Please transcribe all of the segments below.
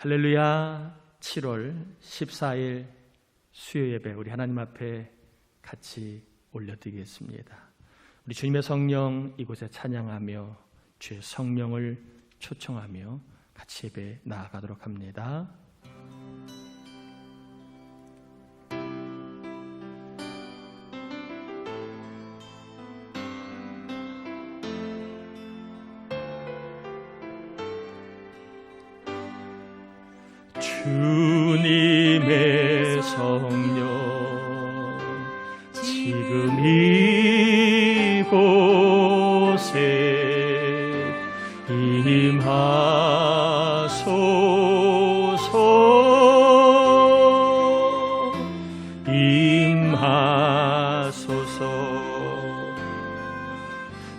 할렐루야 7월 14일 수요 예배 우리 하나님 앞에 같이 올려드리겠습니다. 우리 주님의 성령 이곳에 찬양하며 주의 성령을 초청하며 같이 예배 나아가도록 합니다.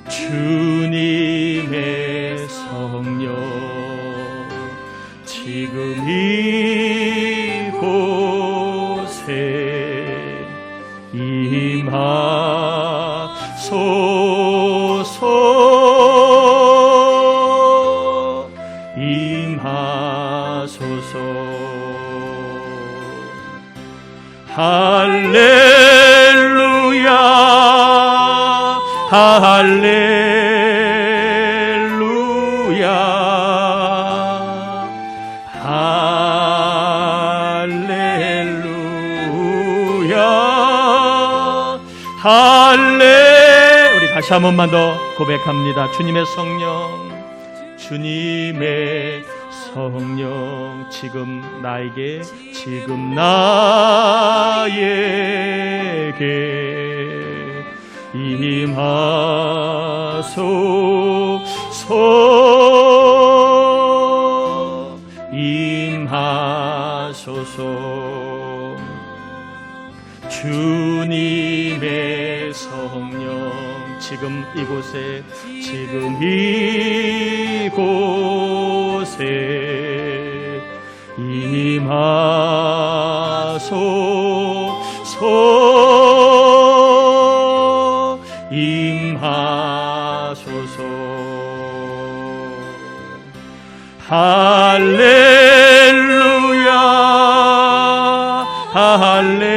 주님의 성령 지금 이곳에 임하소서. 임하소서. 할 다시 한 번만 더 고백합니다. 주님의 성령 주님의 성령 지금 나에게 지금 나에게 임하소서 임하소서. 성령 지금 이곳에 지금 이곳에. 임하소서 임하소서. 할렐루야 할렐루야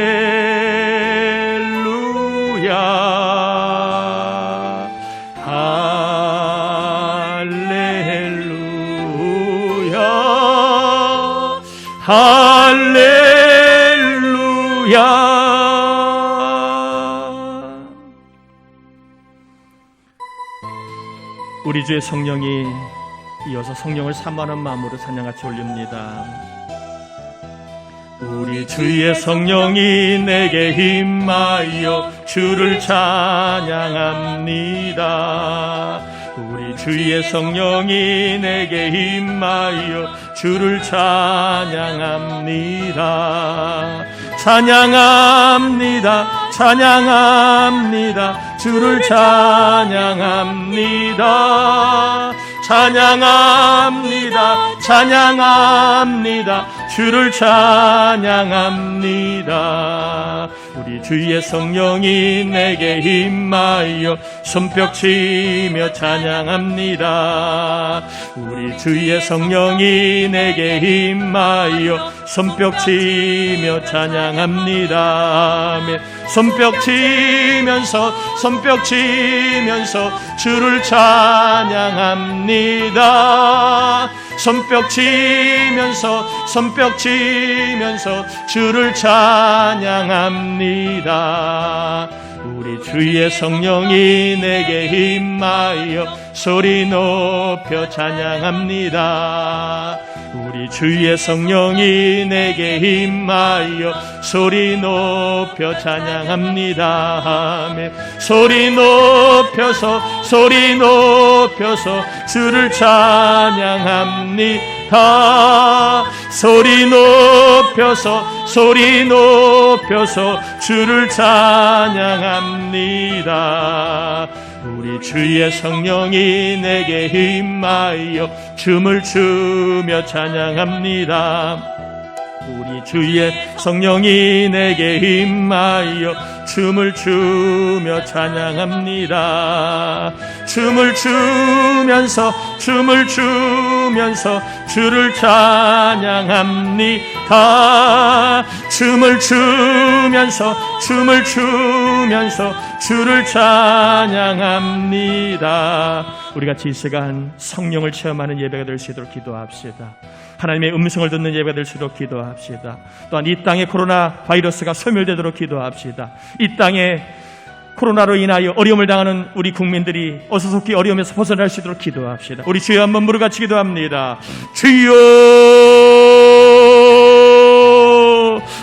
할렐루야 우리 주의 성령이 이어서 성령을 사모하는 마음으로 찬양같이 올립니다. 우리 주의 성령이 내게 임하여 주를 찬양합니다. 우리 주의 성령이 내게 임하여 주를 찬양합니다. 찬양합니다. 찬양합니다. 주를 찬양합니다. 찬양합니다. 찬양합니다. 주를 찬양합니다. 우리 주의 성령이 내게 임하여 손뼉치며 찬양합니다. 우리 주의 성령이 내게 임하여 손뼉치며 찬양합니다. 손뼉치면서 손뼉치면서 주를 찬양합니다. 손뼉치면서 손뼉 치면서 주를 찬양합니다. 우리 주의 성령이 내게 임하여 소리 높여 찬양합니다. 우리 주의 성령이 내게 임하여 소리 높여 찬양합니다. 아멘. 소리 높여서 소리 높여서 주를 찬양합니다. 소리 높여서 소리 높여서 주를 찬양합니다. 우리 주의 성령이 내게 임하여 춤을 추며 찬양합니다. 우리 주의 성령이 내게 임하여 춤을 추며 찬양합니다. 춤을 추면서 춤을 추 추면서 주를 찬양합니다. 춤을 추면서 춤을 추면서 주를 찬양합니다. 우리 같이 이 시간 성령을 체험하는 예배가 될 수 있도록 기도합시다. 하나님의 음성을 듣는 예배가 될 수 있도록 기도합시다. 또한 이 땅에 코로나 바이러스가 소멸되도록 기도합시다. 이 땅에 코로나로 인하여 어려움을 당하는 우리 국민들이 어서 속히 어려움에서 벗어날 수 있도록 기도합시다. 우리 주여 한번 무릎 같이 기도합니다. 주여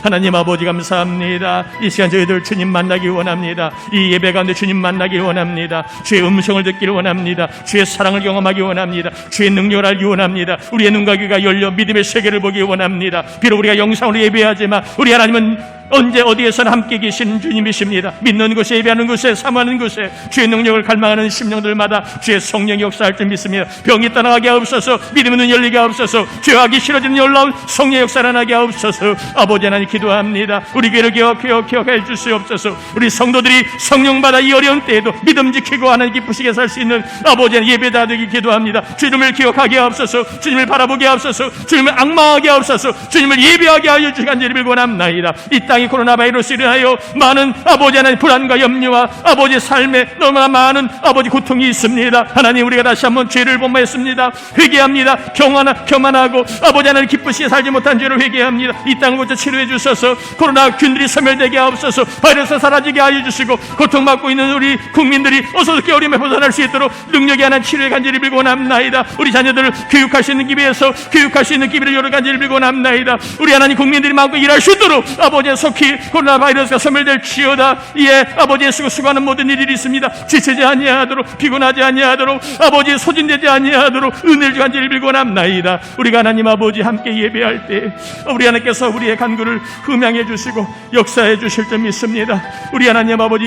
하나님 아버지 감사합니다. 이 시간 저희들 주님 만나기 원합니다. 이 예배 가운데 주님 만나기 원합니다. 주의 음성을 듣기를 원합니다. 주의 사랑을 경험하기 원합니다. 주의 능력을 알기 원합니다. 우리의 눈과 귀가 열려 믿음의 세계를 보기 원합니다. 비록 우리가 영상으로 예배하지만 우리 하나님은 언제 어디에서나 함께 계신 주님이십니다. 믿는 곳에 예배하는 곳에 사모하는 곳에 주의 능력을 갈망하는 심령들마다 주의 성령이 역사할 줄 믿습니다. 병이 떠나가게 하옵소서 믿음의 눈 열리게 하옵소서 죄악이 싫어지는 놀라운 성령 역사를 나게 하옵소서 아버지 하나님 기도합니다. 우리 교회를 기억, 기억, 기억해 주시옵소서 우리 성도들이 성령받아 이 어려운 때에도 믿음 지키고 하나님 기쁘시게 살 수 있는 아버지 하나님 예배다 되기 기도합니다. 주님을 기억하게 하옵소서 주님을 바라보게 하옵소서 주님을 악마하게 하옵소서 주님을 예배하게 하여 주간지를 빌고 남나이다. 이땅 이 코로나 바이러스로 인하여 많은 아버지 하나님 불안과 염려와 아버지 삶에 너무나 많은 아버지 고통이 있습니다. 하나님 우리가 다시 한번 죄를 범했습니다. 회개합니다. 경하나 교만하고 아버지 하나님 기쁘시게 살지 못한 죄를 회개합니다. 이 땅을 고쳐 치료해 주셔서 코로나 균들이 소멸되게 하옵소서 바이러스 사라지게 하여 주시고 고통받고 있는 우리 국민들이 어서 어려움에 벗어날 수 있도록 능력이 하나 치료의 간절히 빌고 남나이다. 우리 자녀들을 교육할 수 있는 기회에서 교육할 수 있는 기회를 여러 간절히 빌고 남나이다. 우리 하나님 국민들이 마음껏 일할 수 있도록 아버지의 속히 코로나 바이러스가 소멸될 지어다. 예, 아버지의 수고 수고하는 모든 일이 있습니다. 지치지 아니하도록 피곤하지 아니하도록 아버지 소진되지 아니하도록 은혜를 간절히 빌고 남나이다. 우리가 하나님 아버지 함께 예배할 때 우리 하나님께서 우리의 간구를 흠양해 주시고 역사해 주실 줄 믿습니다. 우리 하나님 아버지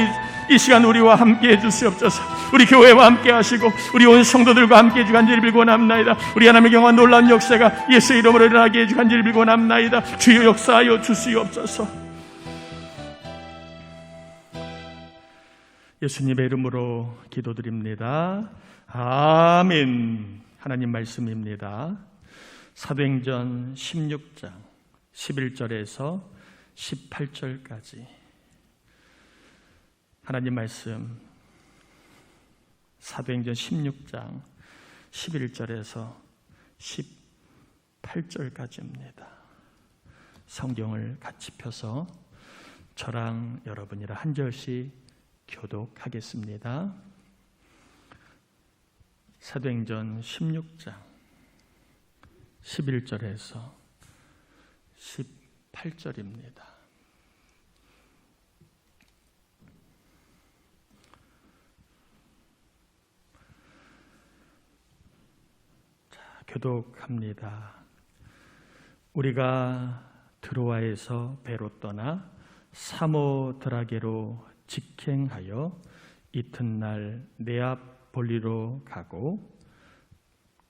이 시간 우리와 함께 해주시옵소서. 우리 교회와 함께 하시고 우리 온 성도들과 함께 해주 간절히 빌고 남나이다. 우리 하나님의 경한 놀라운 역사가 예수 이름으로 일어나게 해주 간절히 빌고 남나이다. 주여 역사하여 주시옵소서. 예수님의 이름으로 기도드립니다. 아멘. 하나님 말씀입니다. 사도행전 16장 11절에서 18절까지 하나님 말씀 사도행전 16장 11절에서 18절까지입니다. 성경을 같이 펴서 저랑 여러분이랑 한 절씩 교독하겠습니다. 사도행전 16장 11절에서 18절입니다. 교독합니다. 우리가 드로아에서 배로 떠나 사모드라게로 직행하여 이튿날 네아폴리로 가고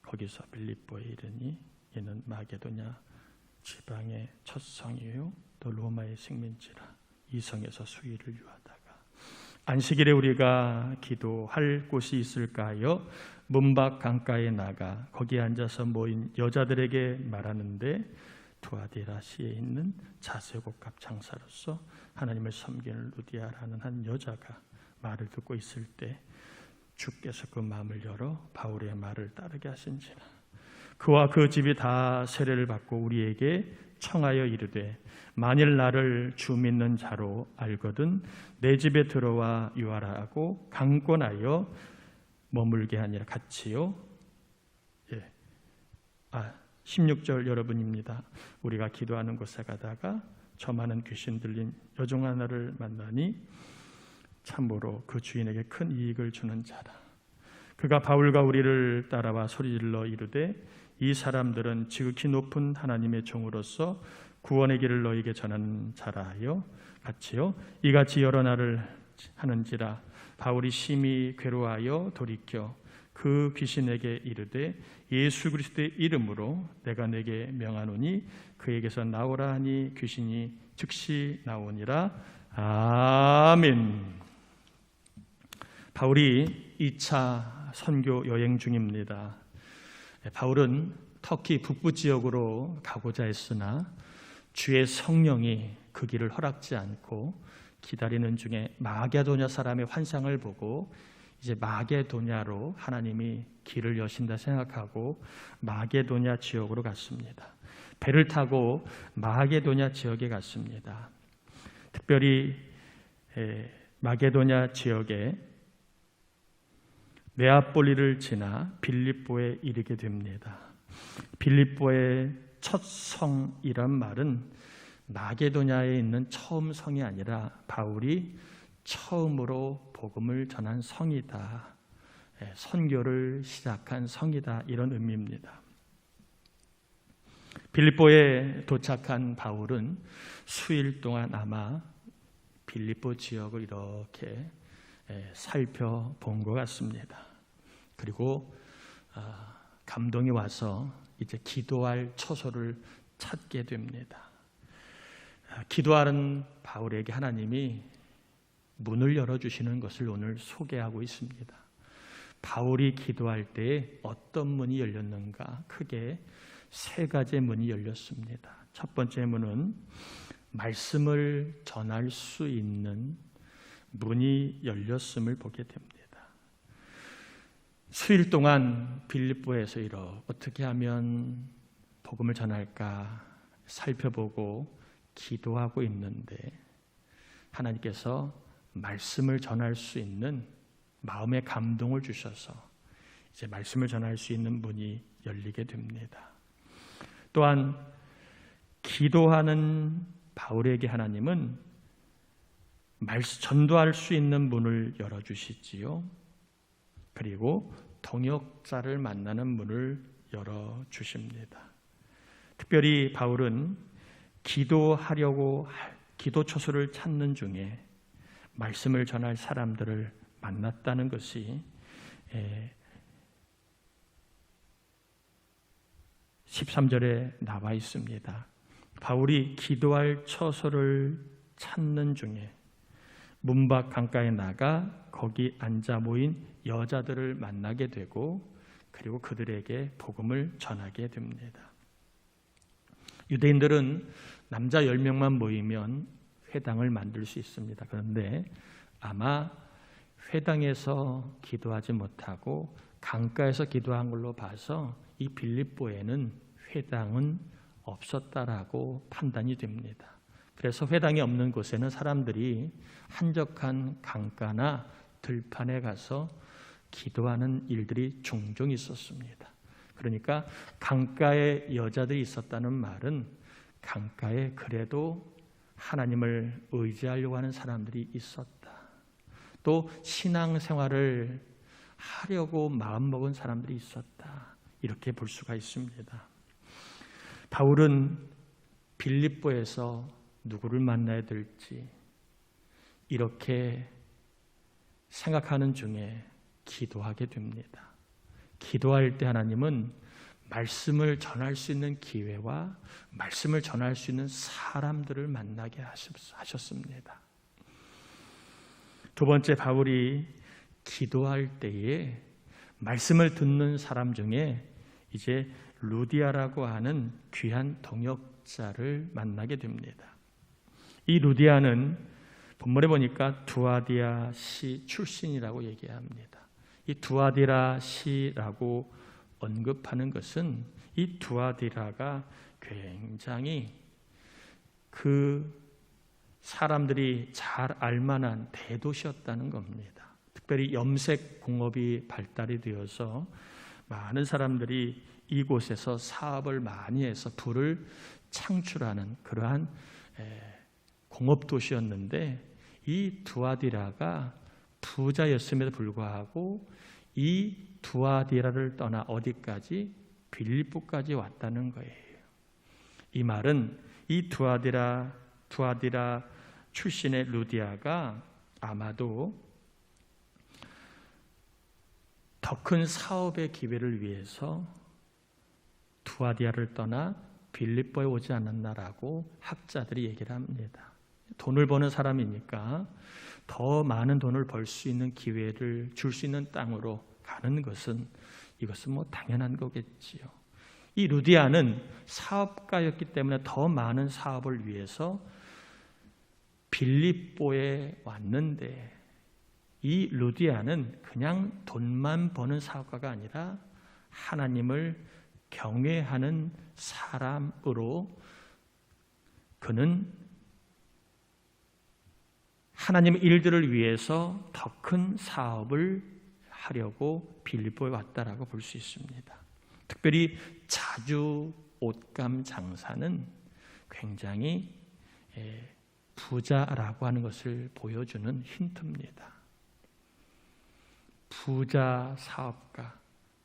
거기서 빌립보에 이르니 이는 마게도냐 지방의 첫 성이요 또 로마의 식민지라 이 성에서 수위를 유하다가 안식일에 우리가 기도할 곳이 있을까요? 문밖 강가에 나가 거기에 앉아서 모인 여자들에게 말하는데 투아디라시에 있는 자세곡갑 장사로서 하나님을 섬기는 루디아라는 한 여자가 말을 듣고 있을 때 주께서 그 마음을 열어 바울의 말을 따르게 하신지라 그와 그 집이 다 세례를 받고 우리에게 청하여 이르되 만일 나를 주 믿는 자로 알거든 내 집에 들어와 유하라 하고 강권하여 머물게 아니라 같이요. 예. 아, 16절 여러분입니다. 우리가 기도하는 곳에 가다가 저 많은 귀신 들린 여종 하나를 만나니 참으로 그 주인에게 큰 이익을 주는 자라. 그가 바울과 우리를 따라와 소리질러 이르되 이 사람들은 지극히 높은 하나님의 종으로서 구원의 길을 너에게 전하는 자라 하여 같이요 이같이 여러 날을 하는지라 바울이 심히 괴로워하여 돌이켜 그 귀신에게 이르되 예수 그리스도의 이름으로 내가 내게 명하노니 그에게서 나오라 하니 귀신이 즉시 나오니라 아멘. 바울이 2차 선교 여행 중입니다. 바울은 터키 북부 지역으로 가고자 했으나 주의 성령이 그 길을 허락지 않고 기다리는 중에 마게도냐 사람의 환상을 보고 이제 마게도냐로 하나님이 길을 여신다 생각하고 마게도냐 지역으로 갔습니다. 배를 타고 마게도냐 지역에 갔습니다. 특별히 마게도냐 지역에 네아폴리를 지나 빌립보에 이르게 됩니다. 빌립보의 첫 성이란 말은 마게도냐에 있는 처음 성이 아니라 바울이 처음으로 복음을 전한 성이다. 예, 선교를 시작한 성이다. 이런 의미입니다. 빌립보에 도착한 바울은 수일 동안 아마 빌립보 지역을 이렇게 예, 살펴본 것 같습니다. 그리고 아, 감동이 와서 이제 기도할 처소를 찾게 됩니다. 아, 기도하는 바울에게 하나님이 문을 열어주시는 것을 오늘 소개하고 있습니다. 바울이 기도할 때 어떤 문이 열렸는가? 크게 세 가지 문이 열렸습니다. 첫 번째 문은 말씀을 전할 수 있는 문이 열렸음을 보게 됩니다. 수일 동안 빌립보에서 이러 어떻게 하면 복음을 전할까 살펴보고 기도하고 있는데 하나님께서 말씀을 전할 수 있는 마음의 감동을 주셔서 이제 말씀을 전할 수 있는 문이 열리게 됩니다. 또한 기도하는 바울에게 하나님은 말씀 전도할 수 있는 문을 열어 주시지요. 그리고 동역자를 만나는 문을 열어 주십니다. 특별히 바울은 기도하려고 기도 처소를 찾는 중에 말씀을 전할 사람들을 만났다는 것이 13절에 나와 있습니다. 바울이 기도할 처소를 찾는 중에 문밖 강가에 나가 거기 앉아 모인 여자들을 만나게 되고 그리고 그들에게 복음을 전하게 됩니다. 유대인들은 남자 10명만 모이면 회당을 만들 수 있습니다. 그런데 아마 회당에서 기도하지 못하고 강가에서 기도한 걸로 봐서 이 빌립보에는 회당은 없었다라고 판단이 됩니다. 그래서 회당이 없는 곳에는 사람들이 한적한 강가나 들판에 가서 기도하는 일들이 종종 있었습니다. 그러니까 강가에 여자들이 있었다는 말은 강가에 그래도 하나님을 의지하려고 하는 사람들이 있었다. 또 신앙생활을 하려고 마음먹은 사람들이 있었다. 이렇게 볼 수가 있습니다. 바울은 빌립보에서 누구를 만나야 될지 이렇게 생각하는 중에 기도하게 됩니다. 기도할 때 하나님은 말씀을 전할 수 있는 기회와 말씀을 전할 수 있는 사람들을 만나게 하셨습니다. 두 번째 바울이 기도할 때에 말씀을 듣는 사람 중에 이제 루디아라고 하는 귀한 동역자를 만나게 됩니다. 이 루디아는 본문에 보니까 두아디아 시 출신이라고 얘기합니다. 이 두아디라 시라고 언급하는 것은 이 두아디라가 굉장히 그 사람들이 잘 알만한 대도시였다는 겁니다. 특별히 염색 공업이 발달이 되어서 많은 사람들이 이곳에서 사업을 많이 해서 부를 창출하는 그러한 공업 도시였는데 이 두아디라가 부자였음에도 불구하고 이 두아디라를 떠나 어디까지 빌립보까지 왔다는 거예요. 이 말은 이 두아디라 두아디라 출신의 루디아가 아마도 더 큰 사업의 기회를 위해서 두아디아를 떠나 빌립보에 오지 않았나라고 학자들이 얘기를 합니다. 돈을 버는 사람이니까 더 많은 돈을 벌 수 있는 기회를 줄 수 있는 땅으로 가는 것은 이것은 뭐 당연한 거겠지요. 이 루디아는 사업가였기 때문에 더 많은 사업을 위해서 빌립보에 왔는데 이 루디아는 그냥 돈만 버는 사업가가 아니라 하나님을 경외하는 사람으로 그는 하나님의 일들을 위해서 더 큰 사업을 하려고 빌립보에 왔다라고 볼 수 있습니다. 특별히 자주 옷감 장사는 굉장히 예, 부자라고 하는 것을 보여주는 힌트입니다. 부자 사업가,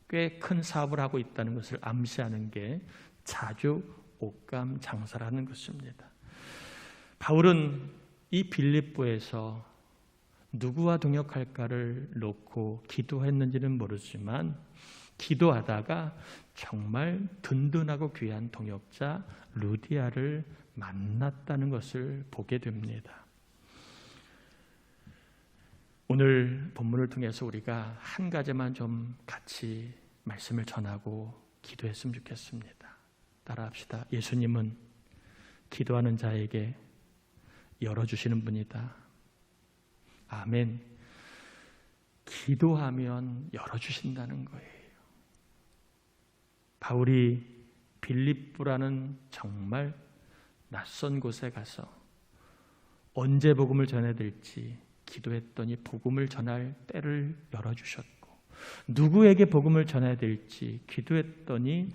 꽤 큰 사업을 하고 있다는 것을 암시하는 게 자주 옷감 장사라는 것입니다. 바울은 이 빌립보에서 누구와 동역할까를 놓고 기도했는지는 모르지만 기도하다가 정말 든든하고 귀한 동역자 루디아를 만났다는 것을 보게 됩니다. 오늘 본문을 통해서 우리가 한 가지만 좀 같이 말씀을 전하고 기도했으면 좋겠습니다. 따라합시다. 예수님은 기도하는 자에게 열어주시는 분이다. 아멘. 기도하면 열어주신다는 거예요. 바울이 빌립부라는 정말 낯선 곳에 가서 언제 복음을 전해야 될지 기도했더니 복음을 전할 때를 열어주셨고 누구에게 복음을 전해야 될지 기도했더니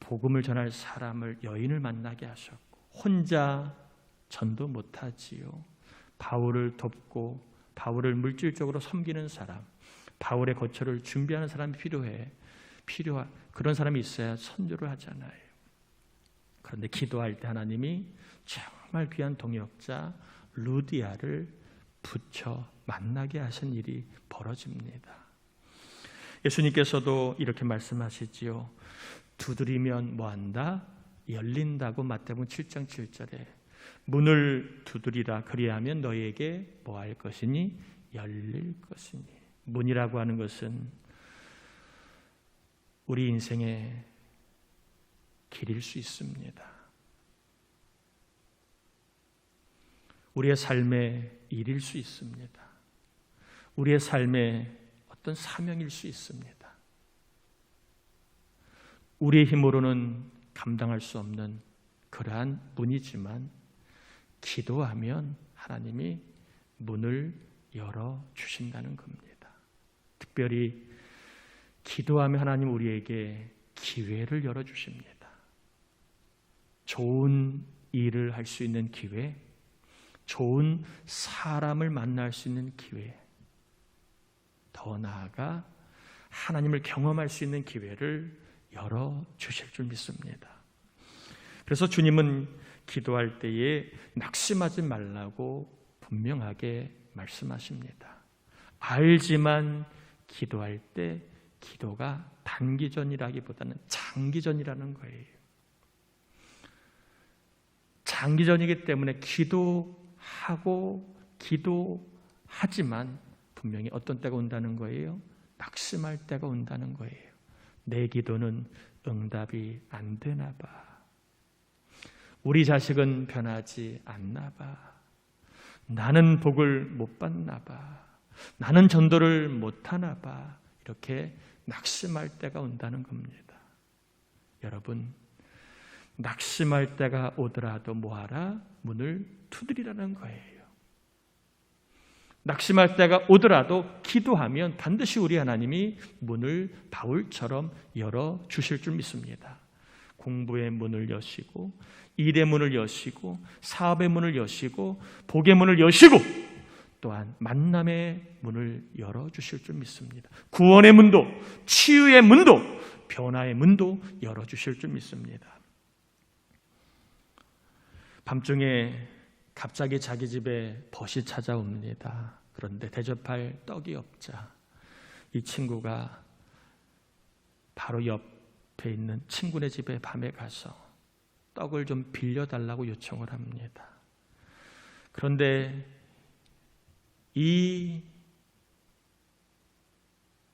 복음을 전할 사람을 여인을 만나게 하셨고 혼자 전도 못하지요. 바울을 돕고 바울을 물질적으로 섬기는 사람, 바울의 거처를 준비하는 사람이 필요해. 필요한 그런 사람이 있어야 선교를 하잖아요. 그런데 기도할 때 하나님이 정말 귀한 동역자 루디아를 붙여 만나게 하신 일이 벌어집니다. 예수님께서도 이렇게 말씀하시지요. 두드리면 뭐한다? 열린다고 마태복음 7장 7절에 문을 두드리라 그리하면 너희에게 뭐 할 것이니 열릴 것이니 문이라고 하는 것은 우리 인생의 길일 수 있습니다. 우리의 삶의 일일 수 있습니다. 우리의 삶의 어떤 사명일 수 있습니다. 우리의 힘으로는 감당할 수 없는 그러한 문이지만 기도하면 하나님이 문을 열어 주신다는 겁니다. 특별히 기도하면 하나님 우리에게 기회를 열어 주십니다. 좋은 일을 할 수 있는 기회, 좋은 사람을 만날 수 있는 기회, 더 나아가 하나님을 경험할 수 있는 기회를 열어 주실 줄 믿습니다. 그래서 주님은 기도할 때에 낙심하지 말라고 분명하게 말씀하십니다. 알지만 기도할 때 기도가 단기전이라기보다는 장기전이라는 거예요. 장기전이기 때문에 기도하고 기도하지만 분명히 어떤 때가 온다는 거예요? 낙심할 때가 온다는 거예요. 내 기도는 응답이 안 되나 봐. 우리 자식은 변하지 않나 봐. 나는 복을 못 받나 봐. 나는 전도를 못 하나 봐. 이렇게 낙심할 때가 온다는 겁니다. 여러분, 낙심할 때가 오더라도 뭐하라? 문을 두드리라는 거예요. 낙심할 때가 오더라도 기도하면 반드시 우리 하나님이 문을 바울처럼 열어 주실 줄 믿습니다. 공부의 문을 여시고 일의 문을 여시고 사업의 문을 여시고 복의 문을 여시고 또한 만남의 문을 열어 주실 줄 믿습니다. 구원의 문도 치유의 문도 변화의 문도 열어 주실 줄 믿습니다. 밤중에 갑자기 자기 집에 벗이 찾아옵니다. 그런데 대접할 떡이 없자 이 친구가 바로 옆 에 있는 친구네 집에 밤에 가서 떡을 좀 빌려달라고 요청을 합니다. 그런데 이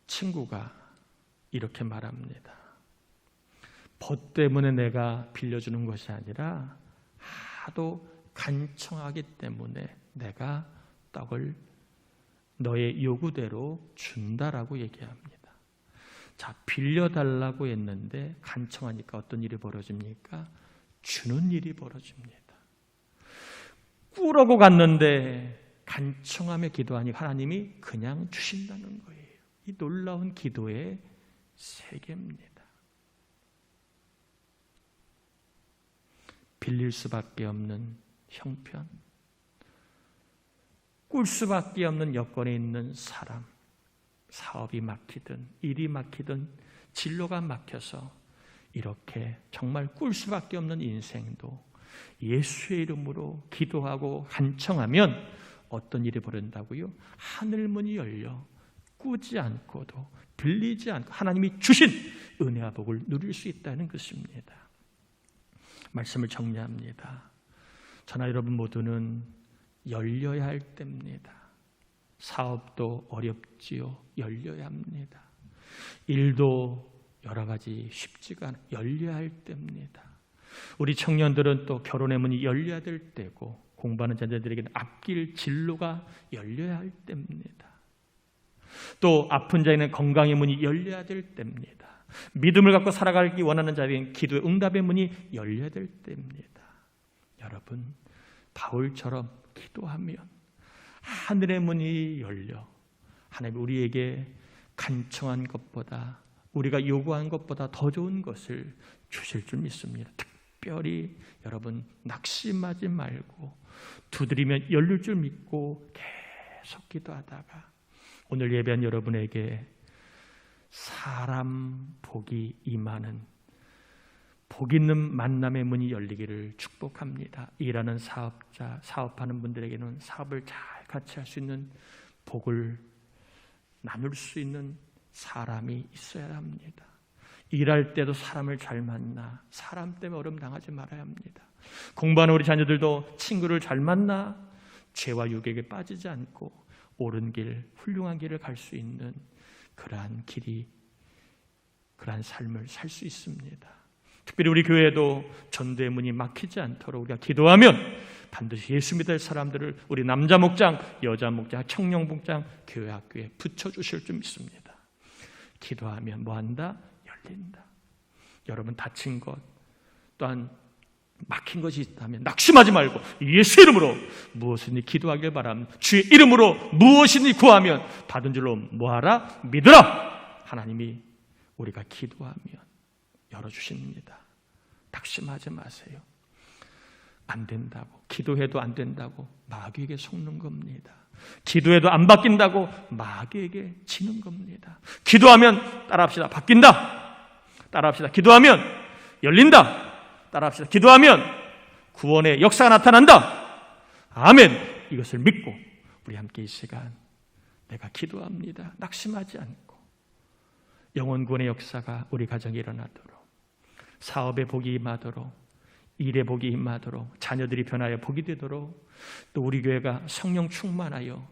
친구가 이렇게 말합니다. 벗 때문에 내가 빌려주는 것이 아니라 하도 간청하기 때문에 내가 떡을 너의 요구대로 준다라고 얘기합니다. 자, 빌려달라고 했는데 간청하니까 어떤 일이 벌어집니까? 주는 일이 벌어집니다. 꾸라고 갔는데 간청하며 기도하니 하나님이 그냥 주신다는 거예요. 이 놀라운 기도의 세계입니다. 빌릴 수밖에 없는 형편, 꿀 수밖에 없는 여건에 있는 사람, 사업이 막히든 일이 막히든 진로가 막혀서 이렇게 정말 꿀 수밖에 없는 인생도 예수의 이름으로 기도하고 간청하면 어떤 일이 벌어진다고요? 하늘 문이 열려 꾸지 않고도 빌리지 않고 하나님이 주신 은혜와 복을 누릴 수 있다는 것입니다. 말씀을 정리합니다. 저나 여러분 모두는 열려야 할 때입니다. 사업도 어렵지요. 열려야 합니다. 일도 여러 가지 쉽지가 않아 열려야 할 때입니다. 우리 청년들은 또 결혼의 문이 열려야 될 때고 공부하는 자녀들에게는 앞길 진로가 열려야 할 때입니다. 또 아픈 자에는 건강의 문이 열려야 될 때입니다. 믿음을 갖고 살아가기 원하는 자에게는 기도의 응답의 문이 열려야 될 때입니다. 여러분, 바울처럼 기도하면 하늘의 문이 열려 하나님 우리에게 간청한 것보다 우리가 요구한 것보다 더 좋은 것을 주실 줄 믿습니다. 특별히 여러분 낙심하지 말고 두드리면 열릴 줄 믿고 계속 기도하다가 오늘 예배한 여러분에게 사람 복이 임하는 복 있는 만남의 문이 열리기를 축복합니다. 일하는 사업자, 사업하는 분들에게는 사업을 잘 같이 할 수 있는 복을 나눌 수 있는 사람이 있어야 합니다. 일할 때도 사람을 잘 만나 사람 때문에 어려움 당하지 말아야 합니다. 공부하는 우리 자녀들도 친구를 잘 만나 죄와 유혹에 빠지지 않고 옳은 길, 훌륭한 길을 갈 수 있는 그러한 길이 그러한 삶을 살 수 있습니다. 특별히 우리 교회도 전도의 문이 막히지 않도록 우리가 기도하면 반드시 예수 믿을 사람들을 우리 남자 목장, 여자 목장, 청년 목장, 교회 학교에 붙여 주실 줄 믿습니다. 기도하면 뭐 한다? 열린다. 여러분 다친 것 또한 막힌 것이 있다면 낙심하지 말고 예수 이름으로 무엇이든 기도하길 바랍니다. 주의 이름으로 무엇이든 구하면 받은 줄로 뭐하라? 믿으라! 하나님이 우리가 기도하면 열어주십니다. 낙심하지 마세요. 안 된다고, 기도해도 안 된다고 마귀에게 속는 겁니다. 기도해도 안 바뀐다고 마귀에게 지는 겁니다. 기도하면 따라합시다. 바뀐다. 따라합시다. 기도하면 열린다. 따라합시다. 기도하면 구원의 역사가 나타난다. 아멘. 이것을 믿고 우리 함께 이 시간 내가 기도합니다. 낙심하지 않고 영원 구원의 역사가 우리 가정에 일어나도록 사업의 복이 임하도록 일의 복이 임하도록 자녀들이 변하여 복이 되도록 또 우리 교회가 성령 충만하여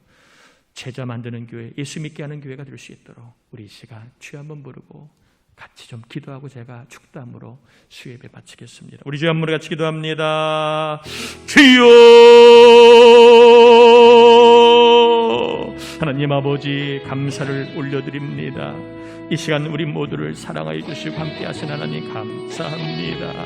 제자 만드는 교회, 예수 믿게 하는 교회가 될 수 있도록 우리 이 시간 주여 한번 부르고 같이 좀 기도하고 제가 축담으로 수예배 바치겠습니다. 우리 주여 한번 같이 기도합니다. 주여 하나님 아버지 감사를 올려드립니다. 이 시간 우리 모두를 사랑하여 주시고 함께 하신 하나님 감사합니다.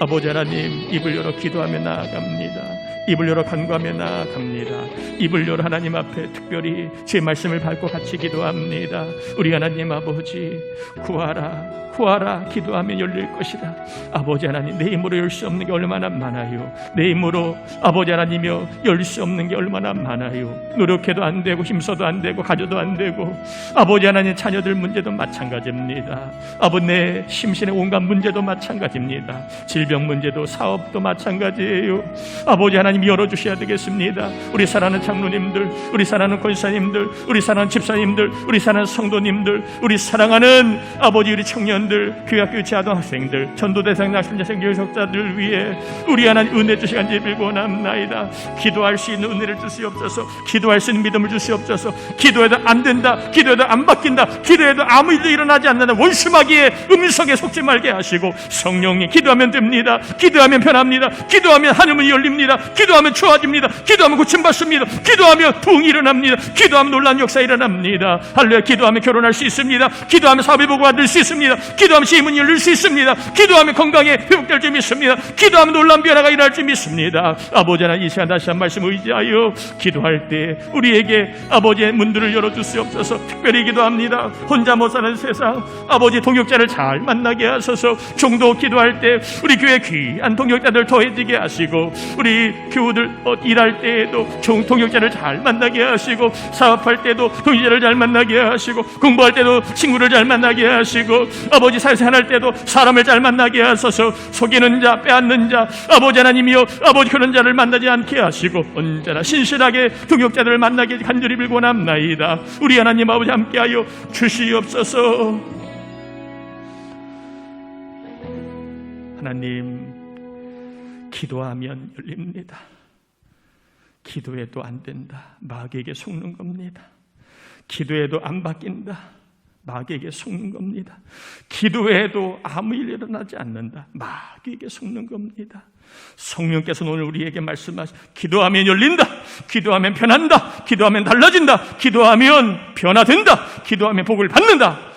아버지 하나님 입을 열어 기도하며 나아갑니다. 입을 열어 간구하며 나아갑니다. 입을 열어 하나님 앞에 특별히 제 말씀을 밟고 같이 기도합니다. 우리 하나님 아버지 구하라 구하라 기도하면 열릴 것이다. 아버지 하나님 내 힘으로 열 수 없는 게 얼마나 많아요. 내 힘으로 아버지 하나님이여 열 수 없는 게 얼마나 많아요. 노력해도 안 되고 힘써도 안 되고 가져도 안 되고 아버지 하나님 자녀들 문제도 마찬가지입니다. 아버지 내 심신의 온갖 문제도 마찬가지입니다. 질병 문제도 사업도 마찬가지예요. 아버지 하나님 열어 주셔야 되겠습니다. 우리 사랑하는 장로님들, 우리 사랑하는 권사님들, 우리 사랑하는 집사님들, 우리 사랑하는 성도님들, 우리 사랑하는 아버지 우리 청년 청년들, 교회 학교 유치아동 학생들, 전도 대상 낙심자생 교육자들 위해 우리 하나님 은혜 주시 간절히 빌고 원합나이다. 기도할 수 있는 은혜를 주시옵소서. 기도할 수 있는 믿음을 주시옵소서. 기도해도 안 된다. 기도해도 안 바뀐다. 기도해도 아무 일도 일어나지 않는다. 원수마귀의 음성에 속지 말게 하시고 성령이 기도하면 됩니다. 기도하면 편합니다. 기도하면 하늘문이 열립니다. 기도하면 좋아집니다. 기도하면 고침받습니다. 기도하면 부흥이 일어납니다. 기도하면 놀라운 역사 일어납니다. 할렐루야 기도하면 결혼할 수 있습니다. 기도하면 사업의 복을 받을 수 있습니다. 기도하면 시문이 열릴 수 있습니다. 기도하면 건강에 회복될 줄 믿습니다. 기도하면 놀라운 변화가 일어날 줄 믿습니다. 아버지 하나님 이 시간 다시 한 말씀 의지하여 기도할 때 우리에게 아버지의 문들을 열어주시옵소서 특별히 기도합니다. 혼자 못 사는 세상 아버지 동역자를 잘 만나게 하소서 종도 기도할 때 우리 교회 귀한 동역자들 더해지게 하시고 우리 교우들 어, 일할 때에도 종 동역자를 잘 만나게 하시고 사업할 때도 동역자를 잘 만나게 하시고 공부할 때도 친구를 잘 만나게 하시고 아버지 사회생활 할 때도 사람을 잘 만나게 하소서. 속이는 자 빼앗는 자 아버지 하나님이여 아버지 그런 자를 만나지 않게 하시고 언제나 신실하게 동역자들을 만나게 간절히 빌고 남나이다. 우리 하나님 아버지 함께하여 주시옵소서. 하나님 기도하면 열립니다. 기도해도 안 된다. 마귀에게 속는 겁니다. 기도해도 안 바뀐다 마귀에게 속는 겁니다. 기도해도 아무 일 일어나지 않는다. 마귀에게 속는 겁니다. 성령께서 오늘 우리에게 말씀하시 기도하면 열린다. 기도하면 편한다. 기도하면 달라진다. 기도하면 변화된다. 기도하면 복을 받는다.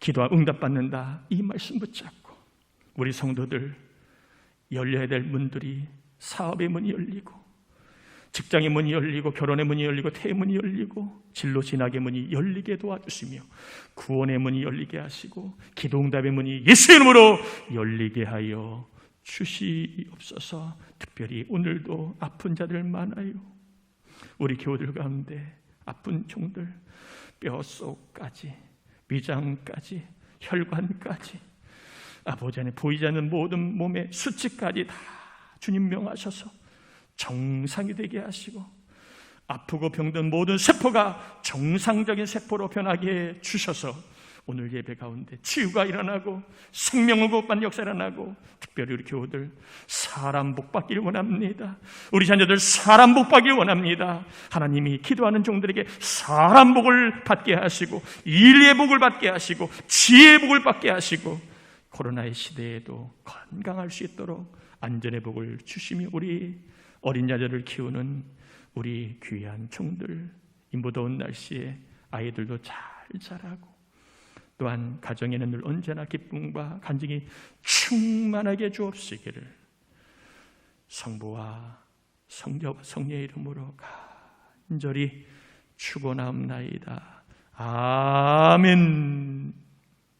기도하 응답받는다. 이 말씀 붙잡고 우리 성도들 열려야 될 문들이 사업의 문이 열리고 직장의 문이 열리고 결혼의 문이 열리고 태의 문이 열리고 진로 진학의 문이 열리게 도와주시며 구원의 문이 열리게 하시고 기도응답의 문이 예수 이름으로 열리게 하여 주시옵소서. 특별히 오늘도 아픈 자들 많아요. 우리 교우들 가운데 아픈 종들 뼛속까지 위장까지 혈관까지 아버지 안에 보이지 않는 모든 몸의 수치까지 다 주님 명하셔서 정상이 되게 하시고 아프고 병든 모든 세포가 정상적인 세포로 변하게 주셔서 오늘 예배 가운데 치유가 일어나고 생명을 복받는 역사 일어나고 특별히 우리 교우들 사람 복받기를 원합니다. 우리 자녀들 사람 복받기를 원합니다. 하나님이 기도하는 종들에게 사람 복을 받게 하시고 인리의 복을 받게 하시고 지혜의 복을 받게 하시고 코로나의 시대에도 건강할 수 있도록 안전의 복을 주시며 우리 어린 자녀를 키우는 우리 귀한 종들 이 무더운 날씨에 아이들도 잘 자라고 또한 가정에는 늘 언제나 기쁨과 간증이 충만하게 주옵시기를 성부와 성자와 성녀의 이름으로 간절히 축원하옵나이다. 아멘.